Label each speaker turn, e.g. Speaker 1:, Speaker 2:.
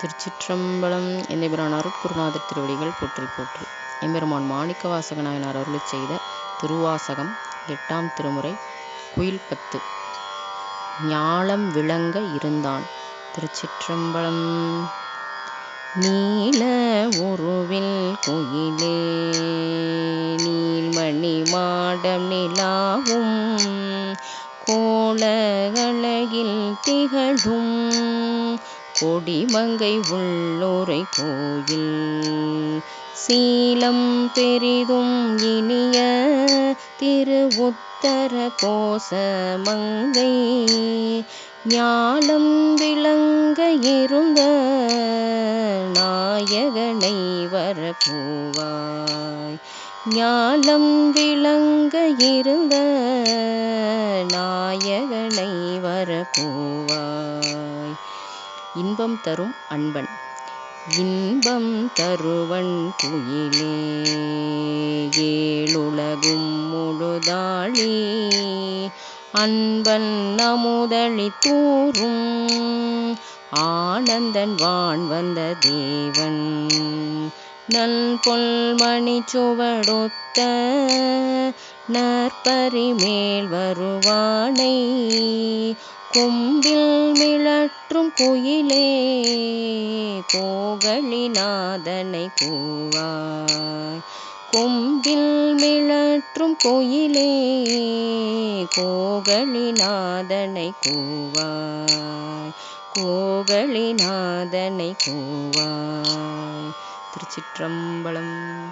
Speaker 1: திருச்சிற்றம்பலம் எந்தபிரானார் அருட்குருநாதர் திருவடிகள் போற்றி போற்றி. எம்பெருமான் மாணிக்க வாசகநாயனார் நாயனார் செய்த திருவாசகம் எட்டாம் திருமுறை குயில் பத்து. ஞாலம் விளங்க இருந்தான் திருச்சிற்றம்பலம். நீல உருவில் குயிலே நீல்மணி மாடம் நிலாவும் கோலகழகில் திகழும் கொடிமங்கை உள்ளோரை கோயில். சீலம் பெரிதும் இனிய திருவுத்தர கோச மங்கை. ஞாலம் விளங்க இருந்த நாயகனை வரப்பூவாய். ஞாலம் விளங்க இருந்த நாயகனை வரப்பூவாய். இன்பம் தரும் அன்பன். இன்பம் தருவன் குயிலே ஏழுலகும் முழுதாளி. அன்பன் நமுதழி தூரும் ஆனந்தன் வான் வந்த தேவன். நல் பொல்மணி சுவடொத்த நற்பரி மேல் வருவானை. கொம்பில் மிளற்றும் குயிலே கோகலிநாதனை கூவாய். கொம்பில் மிளற்றும் குயிலே கோகலிநாதனை கூவாய். கோகலிநாதனை கூவாய். திருச்சிற்றம்பலம்.